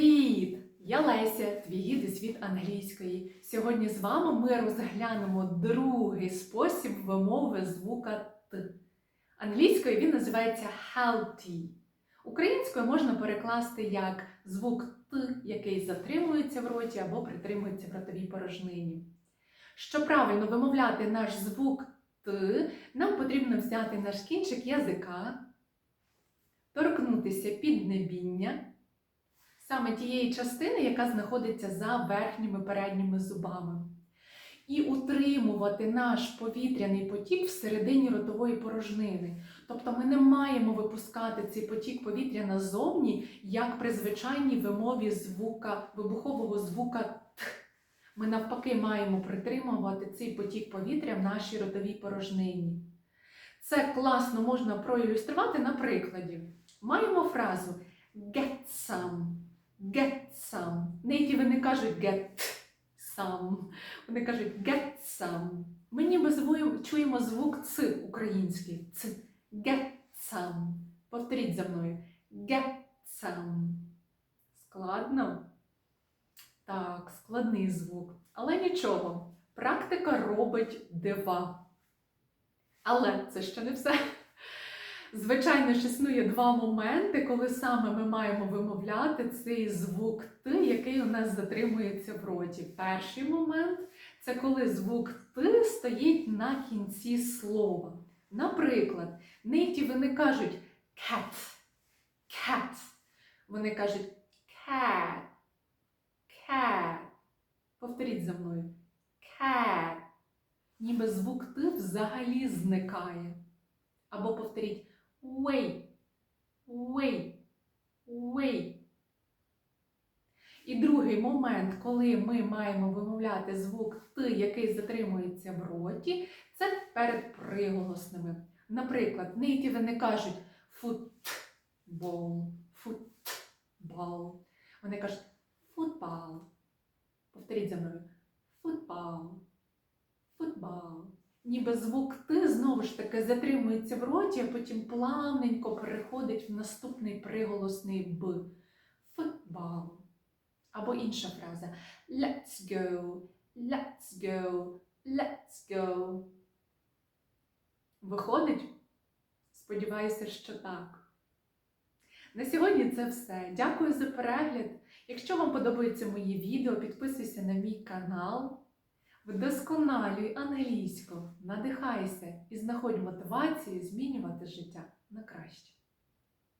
Привіт! Я Леся, твій гід у світ англійської. Сьогодні з вами ми розглянемо другий спосіб вимови звука Т. Англійською він називається healthy. Українською можна перекласти як звук Т, який затримується в роті або притримується в ротовій порожнині. Щоб правильно вимовляти наш звук Т, нам потрібно взяти наш кінчик язика, торкнутися піднебіння саме тієї частини, яка знаходиться за верхніми передніми зубами. І утримувати наш повітряний потік всередині ротової порожнини. Тобто ми не маємо випускати цей потік повітря назовні, як при звичайній вимові звука, вибухового звука Т. Ми навпаки маємо притримувати цей потік повітря в нашій ротовій порожнині. Це класно можна проілюструвати на прикладі. Маємо фразу get some. Get some. Нейтіви не кажуть get some. Вони кажуть get some. Ми ніби чуємо звук ц український. Ц. Get some. Повторіть за мною. Get some. Складно? Так, складний звук. Але нічого. Практика робить дива. Але це ще не все. Звичайно ж, існує два моменти, коли саме ми маємо вимовляти цей звук Т, який у нас затримується в роті. Перший момент це коли звук Т стоїть на кінці слова. Наприклад, нейтіви не кажуть cat, cat. Вони кажуть cat, cat. Повторіть за мною. Cat. Ніби звук Т взагалі зникає. Або повторіть wait, wait, wait. І другий момент, коли ми маємо вимовляти звук Т, який затримується в роті, це перед приголосними. Наприклад, нейтіви не кажуть футбол, футбол. Вони кажуть футбол. Повторіть за мною. Футбол. Футбол. Ніби звук Т знову ж таки затримується в роті, а потім плавненько переходить в наступний приголосний Б. Футбол. Або інша фраза. Let's go, let's go, let's go. Виходить? Сподіваюся, що так. На сьогодні це все. Дякую за перегляд. Якщо вам подобаються мої відео, підписуйся на мій канал. Вдосконалюй англійську, надихайся і знаходь мотивацію змінювати життя на краще.